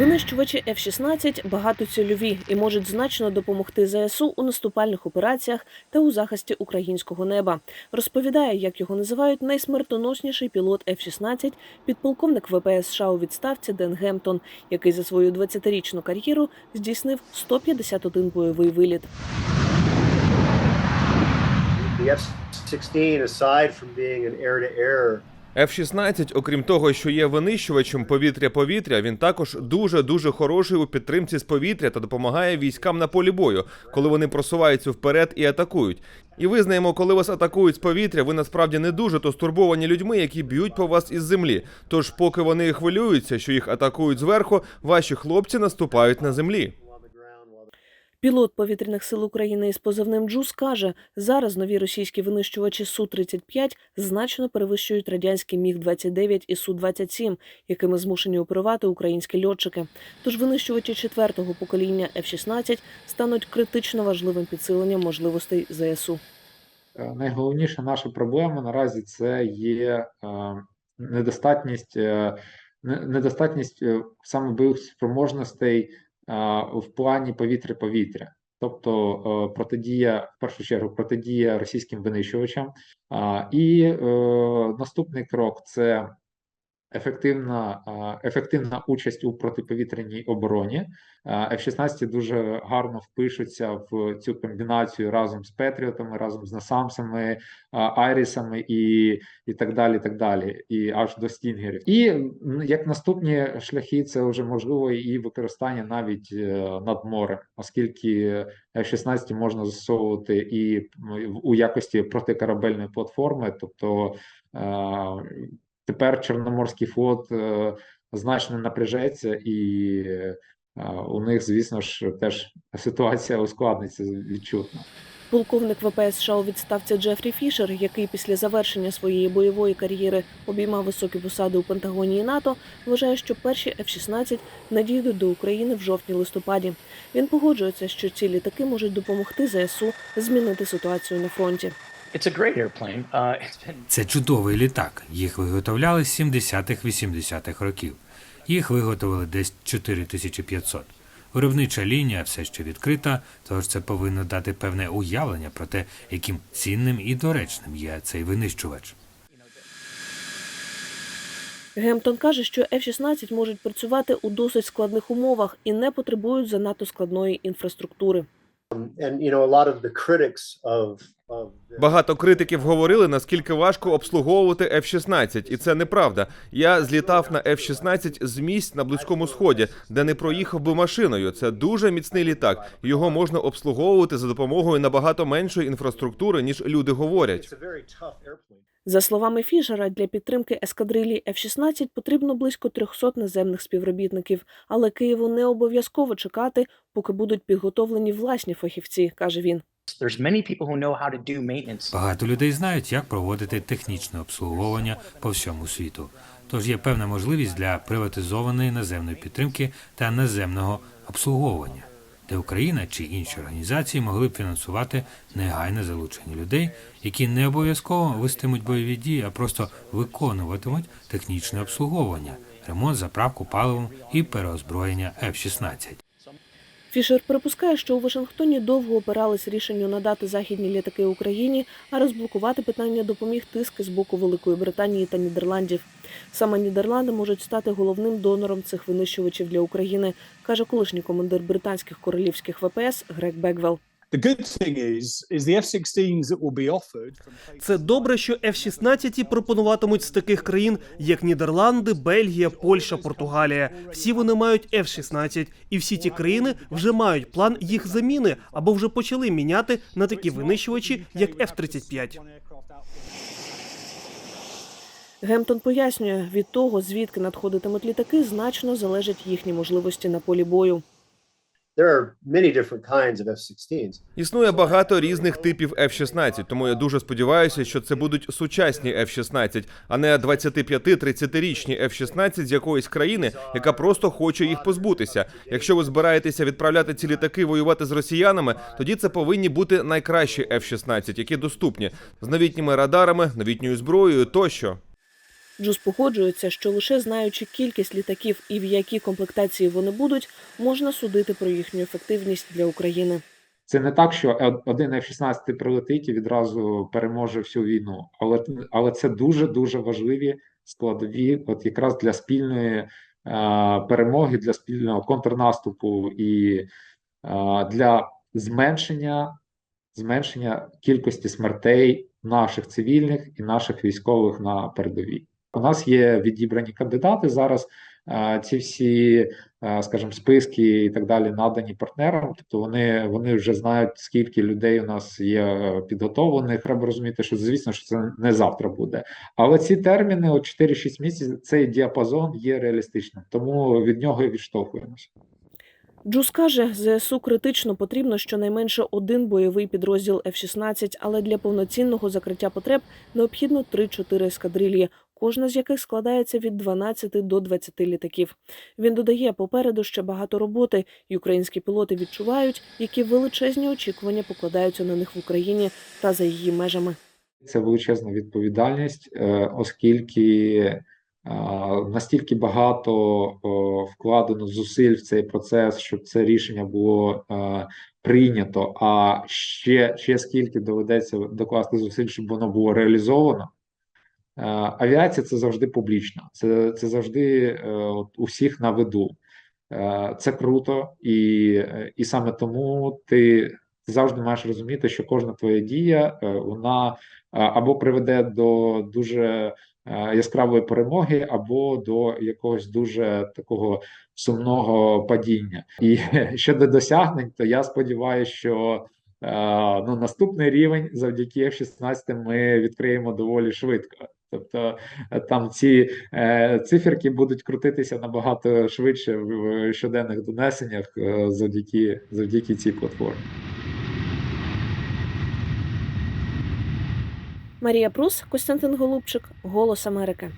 Винищувачі F-16 багатоцільові і можуть значно допомогти ЗСУ у наступальних операціях та у захисті українського неба. Розповідає, як його називають найсмертоносніший пілот F-16, підполковник ВПС США у відставці Ден Гемптон, який за свою 20-річну кар'єру здійснив 151 бойовий виліт. The F-16, aside from being an air-to-air F-16, окрім того, що є винищувачем повітря-повітря, він також дуже дуже хороший у підтримці з повітря та допомагає військам на полі бою, коли вони просуваються вперед і атакують. І визнаємо, коли вас атакують з повітря, ви насправді не дуже то стурбовані людьми, які б'ють по вас із землі. Тож, поки вони хвилюються, що їх атакують зверху, ваші хлопці наступають на землі. Пілот повітряних сил України із позивним Джус каже, зараз нові російські винищувачі Су-35 значно перевищують радянські Міг-29 і Су-27, якими змушені оперувати українські льотчики. Тож винищувачі четвертого покоління F-16 стануть критично важливим підсиленням можливостей ЗСУ. Е, Найголовніша наша проблема наразі це є е, недостатність, е, недостатність саме бойових спроможностей в плані повітря-повітря. Тобто е, протидія, в першу чергу, протидія російським винищувачам. І е, наступний крок це ефективна, ефективна участь у протиповітряній обороні. А, F-16 дуже гарно впишуться в цю комбінацію разом з Петріотами, разом з Насамсами, Айрісами і, і так далі, так далі, і аж до стінгерів. І як наступні шляхи, це вже можливо і використання навіть е, над морем, оскільки F-16 можна застосовувати і у якості протикорабельної платформи, тобто е, тепер Чорноморський флот е, значно напряжеться, і е, у них, звісно ж, теж ситуація ускладниться відчутно. Полковник ВПС США у відставці Джефрі Фішер, який після завершення своєї бойової кар'єри обіймав високі посади у Пентагоні і НАТО, вважає, що перші F-16 надійдуть до України в жовтні-листопаді. Він погоджується, що ці літаки можуть допомогти ЗСУ змінити ситуацію на фронті. It's a great airplane. Uh, Це чудовий літак. Їх виготовляли з 70-х-80-х років. Їх виготовили десь 4500. Виробнича лінія все ще відкрита, тож це повинно дати певне уявлення про те, яким цінним і доречним є цей винищувач. Гемптон каже, що F-16 можуть працювати у досить складних умовах і не потребують занадто складної інфраструктури. The, Багато критиків говорили, наскільки важко обслуговувати F-16, і це неправда. Я злітав на F-16 з місць на близькому сході, де не проїхав би машиною. Це дуже міцний літак. Його можна обслуговувати за допомогою набагато меншої інфраструктури, ніж люди говорять. За словами Фішера, для підтримки ескадрилі F-16 потрібно близько 300 наземних співробітників, але Києву не обов'язково чекати, поки будуть підготовлені власні фахівці, каже він. Багато людей знають, як проводити технічне обслуговування по всьому світу. Тож є певна можливість для приватизованої наземної підтримки та наземного обслуговування, де Україна чи інші організації могли б фінансувати негайне залучення людей, які не обов'язково вестимуть бойові дії, а просто виконуватимуть технічне обслуговування, ремонт, заправку паливом і переозброєння F-16. Фішер припускає, що у Вашингтоні довго опирались рішенню надати західні літаки Україні, а розблокувати питання допоміг тиски з боку Великої Британії та Нідерландів. Саме Нідерланди можуть стати головним донором цих винищувачів для України, каже колишній командир британських королівських ВПС Грег Беквелл. The good thing is, is the F-16s that will be offered from places Це добре, що F-16 пропонуватимуть з таких країн, як Нідерланди, Бельгія, Польща, Португалія. Всі вони мають F-16, і всі ті країни вже мають план їх заміни або вже почали міняти на такі винищувачі, як F-35. one. Гемптон пояснює, від того, звідки надходитимуть літаки, значно залежать їхні можливості на полі бою. Існує багато різних типів F-16, тому я дуже сподіваюся, що це будуть сучасні F-16, а не 25-30-річні F-16 з якоїсь країни, яка просто хоче їх позбутися. Якщо ви збираєтеся відправляти ці літаки воювати з росіянами, тоді це повинні бути найкращі F-16, які доступні з новітніми радарами, новітньою зброєю тощо. Джус погоджується, що лише знаючи кількість літаків і в якій комплектації вони будуть, можна судити про їхню ефективність для України. Це не так, що один F-16 прилетить і відразу переможе всю війну, але але це дуже дуже важливі складові, от якраз для спільної е, перемоги, для спільного контрнаступу і е, для зменшення зменшення кількості смертей наших цивільних і наших військових на передовій. У нас є відібрані кандидати зараз. Ці всі, скажімо, списки і так далі надані партнерам. Тобто вони, вони вже знають, скільки людей у нас є е, підготовлених. Треба розуміти, що звісно, що це не завтра буде. Але ці терміни, от 4-6 місяців, цей діапазон є реалістичним, тому від нього і відштовхуємося. Джус каже, ЗСУ критично потрібно щонайменше один бойовий підрозділ F-16, але для повноцінного закриття потреб необхідно 3-4 ескадрильї, кожна з яких складається від 12 до 20 літаків. Він додає, попереду ще багато роботи, і українські пілоти відчувають, які величезні очікування покладаються на них в Україні та за її межами. Це величезна відповідальність, е, оскільки е, настільки багато вкладено зусиль в цей процес, щоб це рішення було е, прийнято. А ще, ще скільки доведеться докласти зусиль, щоб воно було реалізовано. Е, Авіація це завжди публічно, це, це завжди е, от, у всіх на виду. Е, Це круто, і, і саме тому ти завжди маєш розуміти, що кожна твоя дія вона або приведе до дуже яскравої перемоги, або до якогось дуже такого сумного падіння. І щодо досягнень, то я сподіваюся, що ну, наступний рівень завдяки F-16 ми відкриємо доволі швидко. Тобто е, там ці е, циферки будуть крутитися набагато швидше в, щоденних донесеннях е, завдяки, завдяки цій платформі. Марія Прус, Костянтин Голубчик, Голос Америки.